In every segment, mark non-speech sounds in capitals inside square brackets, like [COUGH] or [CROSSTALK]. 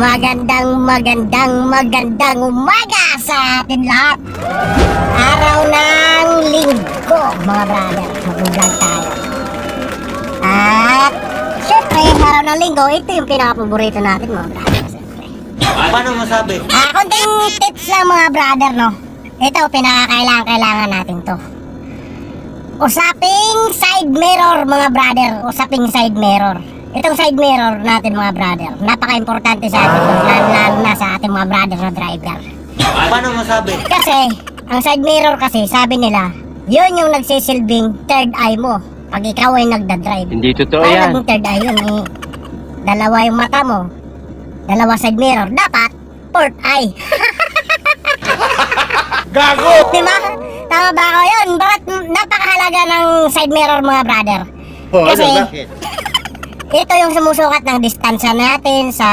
Magandang magandang magandang umaga sa atin lahat. Araw ng linggo, mga brother. Mag-vlog tayo. At, syempre, araw ng linggo, ito yung pinaka-paborito natin, mga brother. Syempre. Paano masabi? Ah, konting tips lang, mga brother, no? Ito, pinaka-kailangan-kailangan natin to. Usaping side mirror, mga brother. Usaping side mirror. Itong side mirror natin, mga brother. Napaka-importante sa atin, lalo, lalo na sa ating mga brother na driver. Paano masabi? Kasi, ang side mirror kasi, sabi nila, yun yung nagsisilbing third eye mo pag ikaw ay nagdadrive. Hindi totoo Kaya yan. naging third eye yun eh. Dalawa yung mata mo. Dalawa side mirror. Dapat, fourth eye. [LAUGHS] Gago! Di ba? Tama ba ako yun? Bakit napakahalaga ng side mirror mga brother? Oh, Kasi, ano, bakit? Ito yung sumusukat ng distansya natin sa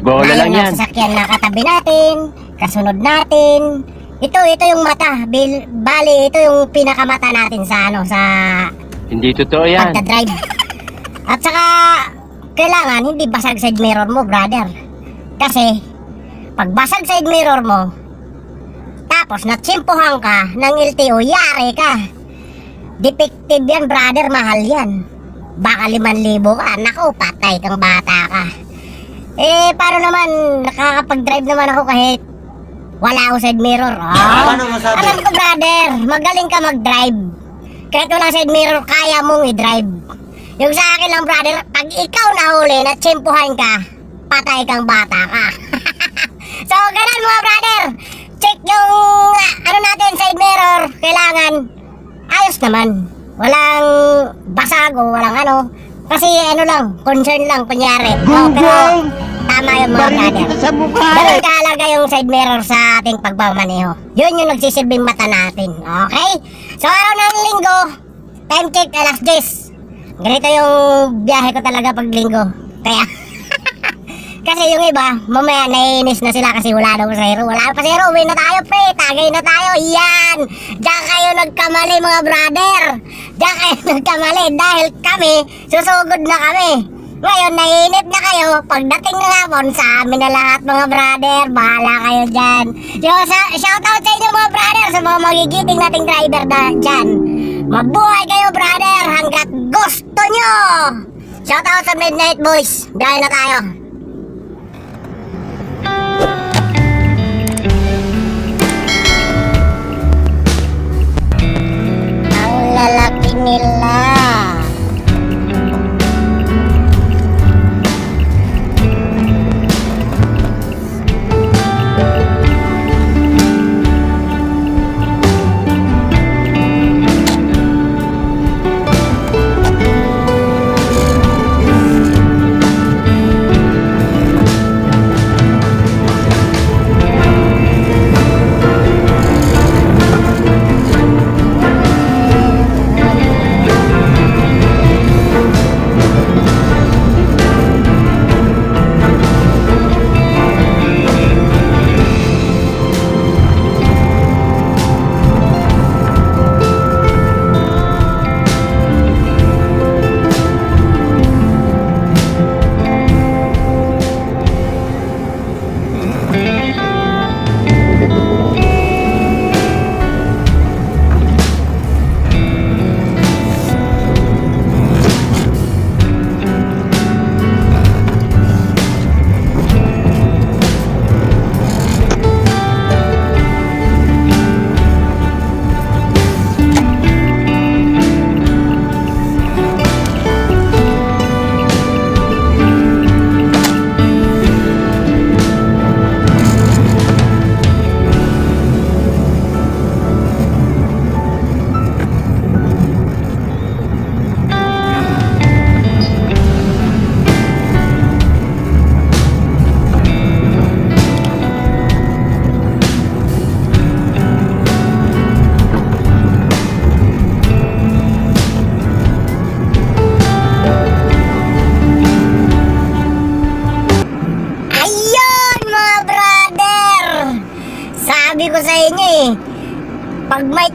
Bola lang yan. sasakyan na katabi natin, kasunod natin. Ito, ito yung mata. Bil, bali, ito yung pinakamata natin sa ano, sa Hindi totoo yan. pagdadrive. At saka, kailangan hindi basag side mirror mo, brother. Kasi, pag basag side mirror mo, tapos natsimpuhan ka ng LTO, yari ka. Defective yan, brother, mahal yan. Baka 5,000 ka, naku, patay kang bata ka. Eh, paano naman, nakakapag-drive naman ako kahit wala ako side mirror. Oh, Paano masabi? alam ko, brother, magaling ka mag-drive. Kahit wala side mirror, kaya mong i-drive. Yung sa akin lang, brother, pag ikaw nahuli na tsimpuhan ka, patay kang bata ka. [LAUGHS] so, ganun mga brother. Check yung, ah, ano natin, side mirror. Kailangan, ayos naman. Walang basag o walang ano. Kasi ano lang, concern lang, kunyari. Oh, pero, tama yun mga brother. sa mukha. Ganun kahalaga yung side mirror sa ating pagmamaneho. Yun yung nagsisilbing mata natin. Okay? So, araw ng linggo, time check alas 10. Ganito yung biyahe ko talaga pag linggo. Kaya, [LAUGHS] kasi yung iba, mamaya naiinis na sila kasi wala daw sa hero. Wala pa sa hero, uwi na tayo pre, tagay na tayo. Yan! Diyan kayo nagkamali mga brother. Diyan kayo [LAUGHS] nagkamali dahil kami, susugod na kami. Ngayon, naiinip na kayo. Pagdating ng hapon, sa amin na lahat mga brother. Bahala kayo dyan. Yo, sa, shout out sa inyo mga brother sa mga magigiting nating driver na dyan. Mabuhay kayo brother hanggat gusto nyo. Shout out sa Midnight Boys. Biyahe na tayo. Lalaki nila. Ayun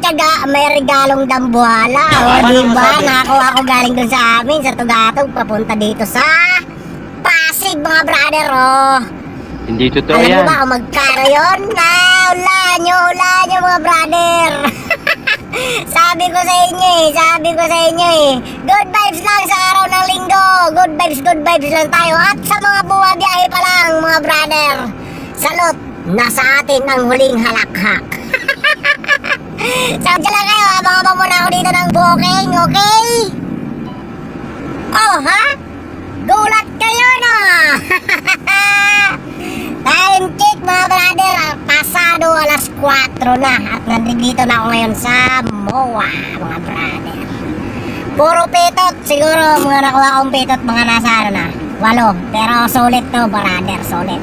pag may regalong dambuhala. O, Paano diba? masabi? Nakakuha ko galing dun sa amin, sa Tugatog, papunta dito sa Pasig. mga brother oh. Hindi totoo Alam mo yan. ba kung magkano yun? Na, hulaan nyo, hulaan nyo mga brother. [LAUGHS] sabi ko sa inyo eh, sabi ko sa inyo eh. Good vibes lang sa araw ng linggo. Good vibes, good vibes lang tayo. At sa mga bumabiyahe pa lang mga brother. Salot, nasa atin ang huling halakhak. Dyan lang kayo, abang-abang muna ako dito ng booking, okay? Oh, ha? Gulat kayo, no? [LAUGHS] Time check mga brother, ah, pasado alas 4 na at nandito na ako ngayon sa MOA mga brother. Puro pitot, siguro mga nakuha kong pitot mga nasa ano na, walo. Pero solid to brother, solid.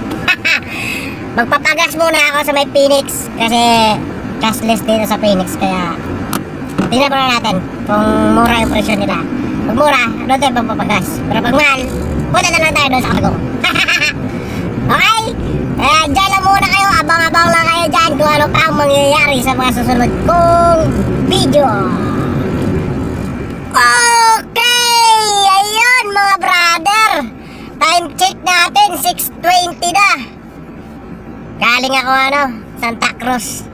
[LAUGHS] Magpapagas muna ako sa may Phoenix kasi cashless dito sa Phoenix kaya tingnan muna natin kung mura yung presyo nila. Pag mura, doon tayo magpapagas. Pero pag mahal, punta na lang tayo doon sa cargo. [LAUGHS] Okay? Kaya dyan lang muna kayo, abang-abang lang kayo dyan kung ano pa ang mangyayari sa mga susunod kong video. Okay! Ayun mga brother! Time check natin, 6.20 na. Galing ako ano, Santa Cruz.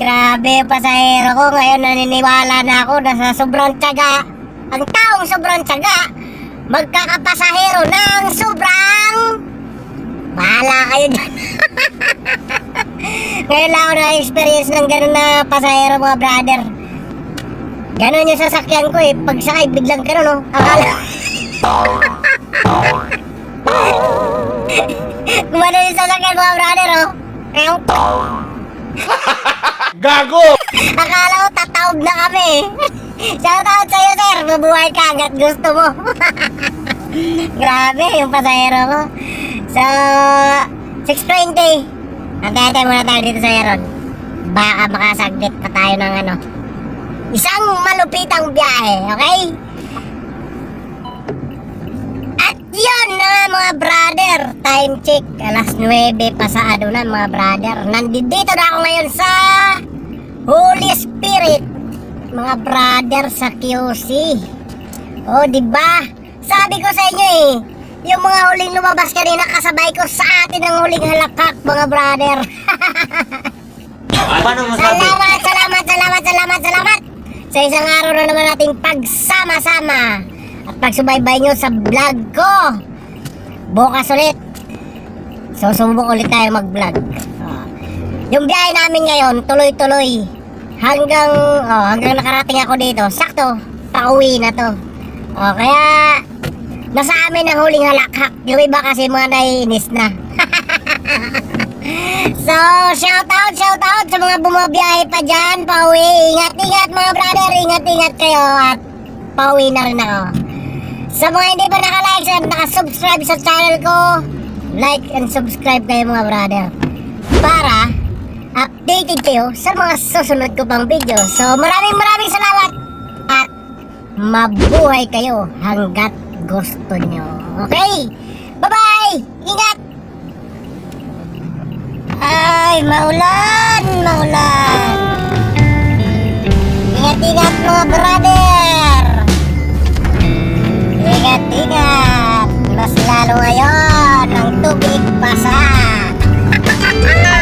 Grabe pasahero ko. Ngayon naniniwala na ako na sa sobrang tiyaga. Ang taong sobrang tiyaga, magkakapasahero ng sobrang... Bahala kayo dyan. [LAUGHS] Ngayon lang ako na-experience ng ganun na pasahero mga brother. Ganun yung sasakyan ko eh. Pagsakay, biglang ganun no. Akala... [LAUGHS] Gumano yung sasakyan mga brother oh. Ayaw. [LAUGHS] Gago! Akala ko tataob na kami. Shout out sa'yo, sir. Mabuhay ka hanggat gusto mo. [LAUGHS] Grabe, yung pasahero ko. So, 6.20. Antay-antay muna tayo dito sa Yaron. Baka makasaglit pa tayo ng ano. Isang malupitang biyahe, okay? Mga brother, time check, alas 9 pasado na mga brother. Nandito na ako ngayon sa Holy Spirit, mga brother sa QC. O, di ba? Sabi ko sa inyo eh, yung mga huling lumabas kanina kasabay ko sa atin ang huling halakak, mga brother. Paano masabi? Salamat, salamat, salamat, salamat, salamat sa isang araw na naman nating pagsama-sama at pagsubaybay nyo sa vlog ko. Bukas ulit. Susubok ulit tayo mag-vlog. Oh. Yung biyahe namin ngayon, tuloy-tuloy. Hanggang, oh, hanggang nakarating ako dito. Sakto, pauwi na to. Oh, kaya, nasa amin ang huling halakhak. Yung iba kasi mga naiinis na. [LAUGHS] So, shout out, shout out sa mga bumabiyahe pa dyan, pauwi. Ingat, ingat mga brother, ingat, ingat kayo at pauwi na rin ako. Sa mga hindi pa nakalike at nakasubscribe sa channel ko, like and subscribe kayo mga brother. Para updated kayo sa mga susunod ko pang video. So, maraming maraming salamat at mabuhay kayo hanggat gusto nyo. Okay? Bye-bye! Ingat! Ay, maulan, maulan. Ingat-ingat mga brother. Ingat-ingat. Mas lalo ngayon ang tubig basa. [LAUGHS]